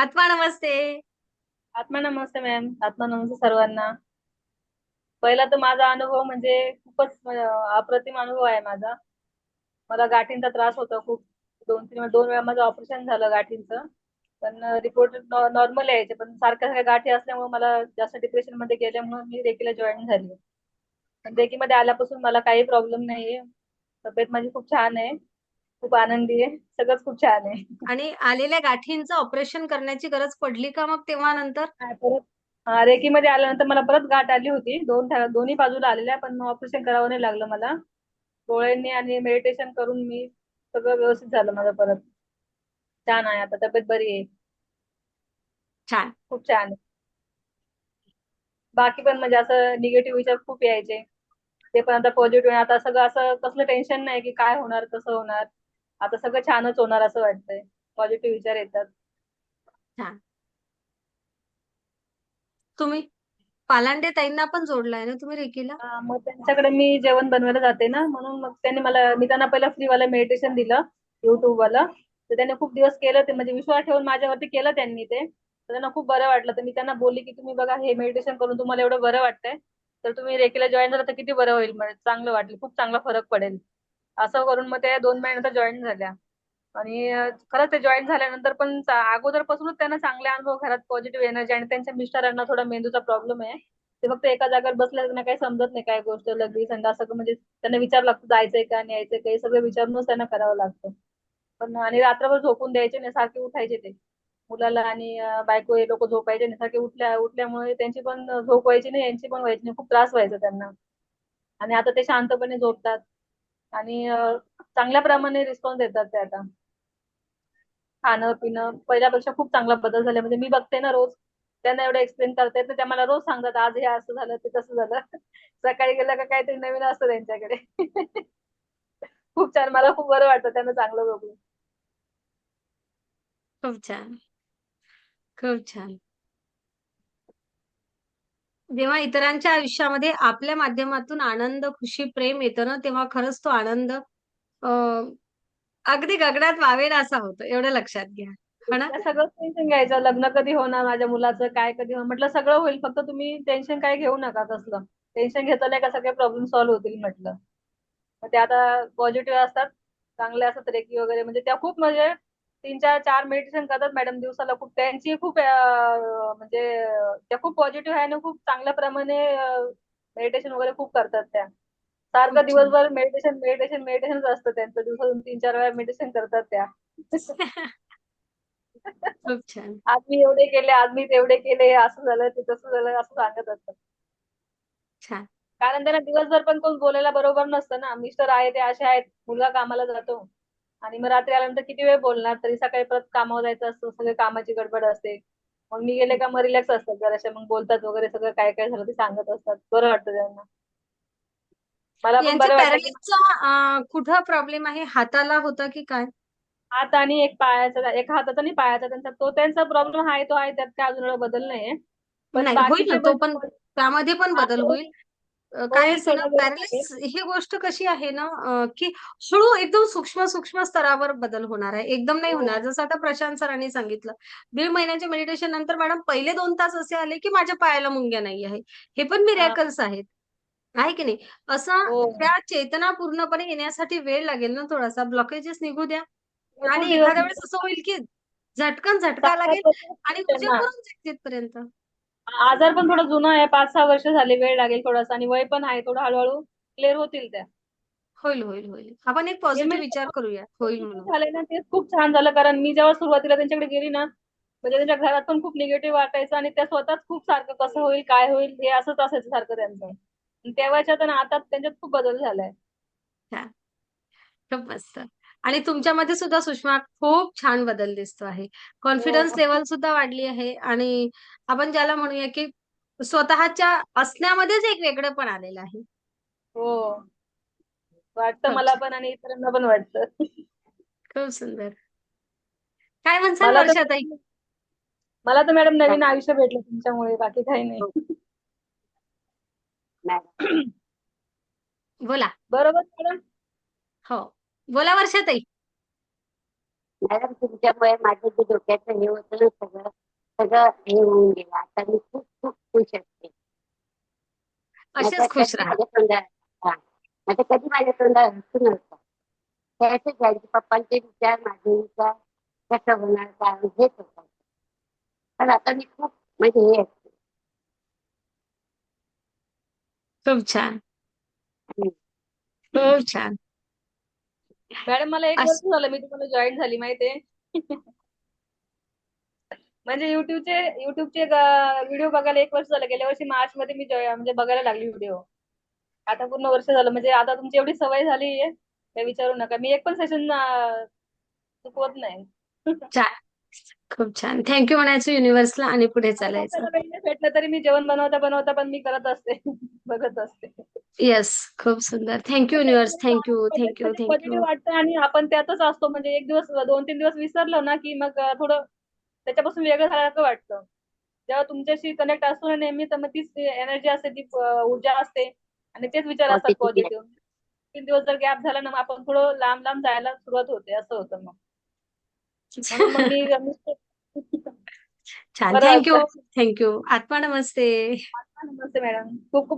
आत्मा नमस्ते. आत्मा नमस्ते मॅम. आत्मा नमस्ते सर्वांना. पहिला तर माझा अनुभव म्हणजे खूपच अप्रतिम अनुभव आहे माझा. मला गाठींचा त्रास होता खूप. दोन तीन दोन वेळा माझं ऑपरेशन झालं गाठींचं. पण रिपोर्ट नॉर्मल यायचे. पण सारख्या सारख्या गाठी असल्यामुळे मला जास्त डिप्रेशनमध्ये गेल्यामुळे मी रेकीला जॉईन झाली. पण रेकीमध्ये आल्यापासून मला काही प्रॉब्लेम नाहीये. तब्येत माझी खूप छान आहे. खूप आनंदी आहे. सगळंच खूप छान आहे. आणि आलेल्या गाठींचं ऑपरेशन करण्याची गरज पडली का मग तेव्हा नंतर? परत हा, रेकीमध्ये आल्यानंतर मला परत गाठ आली होती. दोन ठा- दोन्ही बाजूला आलेल्या पण ऑपरेशन करावं नाही लागलं मला. डोळ्यांनी आणि मेडिटेशन करून मी सगळं व्यवस्थित झालं माझं परत. छान आहे आता तब्येत बरी आहे. छान. खूप छान आहे. बाकी पण म्हणजे असं निगेटिव्ह विचार खूप यायचे. ते पण आता पॉझिटिव्ह आता सगळं असं कसलं टेन्शन नाही की काय होणार कसं होणार. आता सगळं छानच होणार असं वाटतंय. पॉझिटिव्ह विचार येतात. छान. तुम्ही पालांडे ताईंना पण जोडलाय ना तुम्ही रेकीला हा, मग त्यांच्याकडे मी जेवण बनवायला जाते ना म्हणून मग त्यांनी मला मी त्यांना पहिला फ्री वाला मेडिटेशन दिलं युट्यूब वाला. तर त्यांनी खूप दिवस केलं ते म्हणजे विश्वास ठेवून माझ्यावरती केलं त्यांनी ते. तर त्यांना खूप बरं वाटलं. तर मी त्यांना बोलली की तुम्ही बघा हे मेडिटेशन करून तुम्हाला एवढं बरं वाटतंय. तर तुम्ही रेकीला जॉईन झाला तर किती बरं होईल म्हणजे चांगलं वाटलं खूप चांगला फरक पडेल. असं करून मग त्या दोन महिन्यानंतर जॉईन झाल्या. आणि खरंच ते जॉईन झाल्यानंतर पण अगोदरपासूनच त्यांना चांगले अनुभव घरात पॉझिटिव्ह एनर्जी आणि त्यांच्या मिस्टरांना थोडा मेंदूचा प्रॉब्लेम आहे. ते फक्त एका जागेवर बसल्या त्यांना काही समजत नाही काय गोष्ट लगेच संडा सगळं म्हणजे त्यांना विचार लागतो जायचंय का न्यायचंय यायचंय का सगळं विचारूनच त्यांना करावं लागतं. पण आणि रात्रभर झोपून द्यायचे नाही सारखे उठायचे ते. मुलाला आणि बायको हे लोक झोपायचे नाही सारखे उठल्या उठल्यामुळे त्यांची पण झोप व्हायची नाही यांची पण व्हायची नाही खूप त्रास व्हायचा त्यांना. आणि आता ते शांतपणे झोपतात. आणि चांगल्या प्रमाणे रिस्पॉन्स देतात ते आता. खाणं पिणं पहिल्यापेक्षा खूप चांगला बदल झाला. म्हणजे मी बघते ना रोज त्यांना एवढं एक्सप्लेन करता तर त्या मला रोज सांगतात आज हे असं झालं ते तसं झालं. सकाळी गेलं का काहीतरी नवीन असतं त्यांच्याकडे. खूप छान मला खूप बरं वाटतं त्यांना चांगलं बघून. खूप छान. खूप छान. जेव्हा इतरांच्या आयुष्यामध्ये आपल्या माध्यमातून आनंद खुशी प्रेम येतं ना तेव्हा खरंच तो आनंद अगदी गगडात वावेल असा होतो. एवढं लक्षात घ्या. हो सगळं टेन्शन घ्यायचं. लग्न कधी होणार माझ्या मुलाचं काय कधी होणार? म्हटलं सगळं होईल. फक्त तुम्ही टेन्शन काय घेऊ नका कसलं टेन्शन घेतलं का सगळे प्रॉब्लेम सॉल्व्ह होतील म्हटलं. ते आता पॉझिटिव्ह असतात. चांगले असतात रेकी वगैरे. म्हणजे त्या खूप म्हणजे तीन चार चार मेडिटेशन करतात मॅडम दिवसाला. खूप त्यांची खूप म्हणजे त्या खूप पॉझिटिव्ह आहे आणि खूप चांगल्या प्रमाणे मेडिटेशन वगैरे खूप करतात त्या. सारखं दिवसभर मेडिटेशन मेडिटेशन मेडिटेशनच असतं त्यांचं. दिवसातून तीन चार वेळा मेडिटेशन करतात त्या. खूप छान. आज मी एवढे केले आज मी तेवढे केले असं झालं ते तसं झालं असं सांगत असतात. छान. कारण त्यांना दिवसभर पण कोण बोलायला बरोबर नसतं ना. मिस्टर आहे ते असे आहेत. मुलगा कामाला जातो. आणि मग रात्री आल्यानंतर किती वेळ बोलणार? तरी सकाळी परत कामावर जायचं असतं सगळे कामाची गडबड असते. मग मी गेले का मग रिलॅक्स असतात जराशे. मग बोलतात वगैरे सगळं काय काय झालं ते सांगत असतात. बरं वाटतं त्यांना. मला पण बरं वाटतं पॅरालिसचा कुठं प्रॉब्लेम आहे? हाताला होता की काय? हात आणि एक पायाचा एक हाताचा आणि पायाचा त्यांचा तो त्यांचा प्रॉब्लेम आहे तो आहे त्यात काय अजून एवढा बदल नाहीये. पण नाही होईल ना बाकीचे तो पण त्यामध्ये पण बदल होईल. अ, काय असतं ना पॅरालिसिस ही गोष्ट कशी आहे ना अ, की हळू एकदम सूक्ष्म सूक्ष्म स्तरावर बदल होणार आहे. एकदम नाही हो. होणार. जसं आता प्रशांत सरांनी सांगितलं दीड महिन्याच्या मेडिटेशन नंतर मॅडम पहिले दोन तास असे आले की माझ्या पायाला मुंग्या नाही आहे हे पण हा. मिरॅकल्स आहेत. आहे की नाही? असं हो. त्या चेतना पूर्णपणे येण्यासाठी वेळ लागेल ना थोडासा. ब्लॉकेजेस निघू द्या. आणि दिवस एखाद्या वेळेस असं होईल की झटकन झटका लागेल आणि लागतील ऊर्जा त्यांना. पुरून जाईल तिथपर्यंत. आजार पण थोडा जुना आहे. पाच सहा वर्ष झाले वेळ लागेल थोडासा आणि वय पण आहे. थोडं हळूहळू क्लिअर होतील त्या. होईल होईल होईल. आपण एक हे पॉझिटिव्ह म्हणजे विचार करूया. होईल म्हणून. झालंय ना. तेच खूप छान झालं. कारण मी जेव्हा सुरुवातीला त्यांच्याकडे गेली ना म्हणजे त्यांच्या घरात पण खूप निगेटिव्ह वाटायचं आणि त्या स्वतःच खूप सारखं कसं होईल काय होईल हे असंच असायचं सारखं त्यांचं. आणि तेव्हाच्यात आणि आता त्यांच्यात खूप बदल झालाय. खूप मस्त. आणि तुमच्यामध्ये सुद्धा सुषमा खूप छान बदल दिसतो आहे. कॉन्फिडन्स हो. लेवल सुद्धा वाढली आहे आणि आपण ज्याला म्हणूया की स्वतःच्या असण्यामध्येच एक वेगळं पण आलेलं आहे. हो. वाटतं मला पण आणि इतरांना पण वाटतं. खूप सुंदर. काय म्हणसाल मला तर वर्षाताई? मला तर मॅडम नवीन आयुष्य भेटलं तुमच्यामुळे बाकी काही नाही. बोला. बरोबर मॅडम? हो. बोला वर्षाताई मॅडम तुमच्यामुळे माझं जे डोक्याचं हे होतं ना सगळं सगळं हे होऊन गेलं. आता मी खूप खूप खुश असते. नाहीतर असेच खुश कधी राहा. माझ्या नाहीतर कधी माझ्या तोंडात हसू नव्हतं. ते असेच जायचे पप्पांचे विचार माझे विचार कसं होणार काय हेच होतं. पण आता मी खूप म्हणजे हे असते. खूप छान. हम्म. खूप छान. मॅडम मला एक वर्ष झालं मी तुम्हाला जॉईन झाली माहितीये? म्हणजे युट्यूबचे युट्यूबचे व्हिडिओ बघायला एक वर्ष झालं. गेल्या वर्षी मार्च मध्ये मी join- म्हणजे बघायला लागली व्हिडिओ आता पूर्ण वर्ष झालं. म्हणजे आता तुमची एवढी सवय झाली आहे. काही विचारू नका. मी एक पण सेशन चुकवत नाही. खूप छान. थँक्यू म्हणायचं युनिव्हर्सला आणि पुढे चालायचं. भेटलं तरी मी जेवण बनवता बनवता पण मी करत असते. बघत असते. येस खूप सुंदर. Thank you universe thank you thank you thank you positive वाटतं आणि आपण त्यातच असतो. म्हणजे एक दिवस दोन तीन दिवस विसरलो ना की मग थोडं त्याच्यापासून वेगळं झाल्यासारखं वाटतं. जेव्हा तुमच्याशी कनेक्ट असतो ना नेहमी तर मग तीच एनर्जी असते ती ऊर्जा असते. आणि तेच विचार असतात. पॉझिटिव्ह तीन दिवस जर गॅप झाला ना मग आपण थोडं लांब लांब जायला सुरुवात होते. असं होतं मग. म्हणून मग मी छान. बरं थँक्यू. थँक्यू आत्मा नमस्ते. नमस्ते मॅडम. खूप खूप